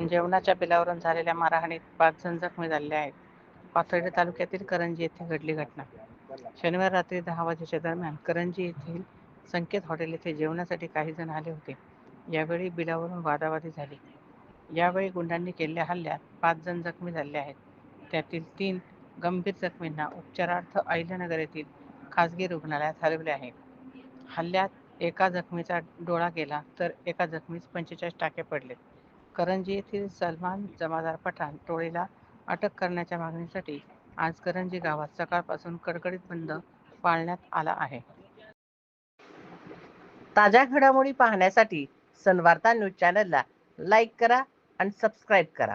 जेवणाच्या बिलावरून झालेल्या मारहाणीत पाच जण जखमी झाले आहेत. पाथर्डी तालुक्यातील करंजी येथे घडली घटना. शनिवार रात्री दहा वाजेच्या दरम्यान करंजी येथील संकेत हॉटेल येथे जेवणासाठी काही जण आले होते. यावेळी बिलावरून वादावादी झाली. यावेळी गुंडांनी केलेल्या हल्ल्यात पाच जण जखमी झाले आहेत. त्यातील तीन गंभीर जखमींना उपचारार्थ अहिल्यानगर येथील खासगी रुग्णालयात हलवले आहे. हल्ल्यात एका जखमीचा डोळा गेला तर एका जखमीस पंचेचाळीस टाके पडले. करंजी येथील सलमान जमादार पठाण टोळीला अटक करण्याच्या मागणीसाठी आज करंजी गावात सकाळपासून कडकडीत बंद पाळण्यात आला आहे. ताज्या घडामोडी पाहण्यासाठी सनवार्ता न्यूज चॅनलला लाईक करा आणि सबस्क्राईब करा.